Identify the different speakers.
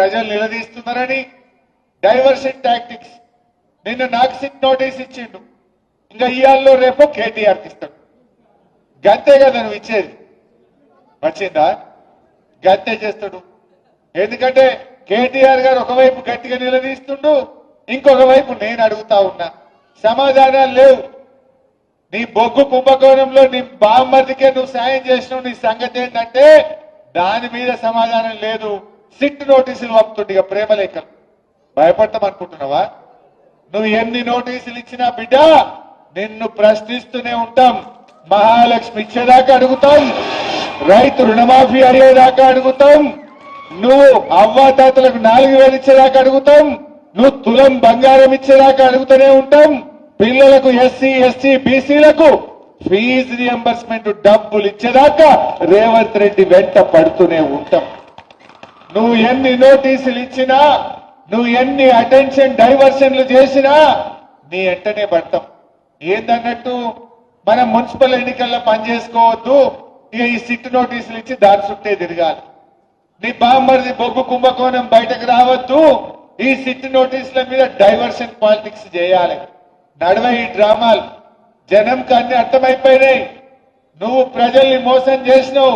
Speaker 1: ప్రజలు నిలదీస్తున్నారని diversion tactics నిన్ను నాకు సిట్ నోటీస్ ఇచ్చిండు. ఇంకా ఇయాల్లో రేపు కేటీఆర్కి ఇస్తాడు. గంతే కదా నువ్వు ఇచ్చేది. వచ్చిందా? గంతే చేస్తాడు. ఎందుకంటే కేటీఆర్ గారు ఒకవైపు గట్టిగా నిలదీస్తుండు ఇంకొక వైపు నేను అడుగుతా ఉన్నా. సమాధానాలు లేవు. నీ బొగ్గు కుంభకోణంలో నీ బామ్మర్దికే నువ్వు సాయం చేసినావు నీ సంగతి ఏంటంటే దాని మీద సమాధానం లేదు. సిట్ నోటీసులు పంపుతుండే ఇక ప్రేమ లేఖలు. భయపడతాం అనుకుంటున్నావా? నువ్వు ఎన్ని నోటీసులు ఇచ్చినా బిడ్డ నిన్ను ప్రశ్నిస్తూనే ఉంటాం. మహాలక్ష్మి ఇచ్చేదాకా అడుగుతాం. రైతు రుణమాఫీ అడిగేదాకా అడుగుతాం. నువ్వు అవ్వాతాతలకు నాలుగు వేలు ఇచ్చేదాకా అడుగుతాం. నువ్వు తులం బంగారం ఇచ్చేదాకా అడుగుతూనే ఉంటాం. పిల్లలకు ఎస్సీ ఎస్టీ బీసీలకు ఫీజు రియంబర్స్మెంట్ డబ్బులు ఇచ్చేదాకా రేవంత్ రెడ్డి వెంట పడుతూనే ఉంటాం. నువ్వు ఎన్ని నోటీసులు ఇచ్చినా నువ్వు ఎన్ని అటెన్షన్ డైవర్షన్లు చేసినా నీ వెంటనే పడతాం ఏందన్నట్టు మనం మున్సిపల్ ఎన్నికల్లో పనిచేసుకోవద్దు ఇక ఈ సిట్ నోటీసులు ఇచ్చి దాని చుట్టే తిరగాలి. నీ బామ్మరిది బొగ్గు కుంభకోణం బయటకు రావద్దు ఈ సిట్ నోటీసుల మీద డైవర్షన్ పాలిటిక్స్ చేయాలి. నడవ ఈ డ్రామాలు జనంకి అన్ని అర్థమైపోయినాయి. నువ్వు ప్రజల్ని మోసం చేసినావు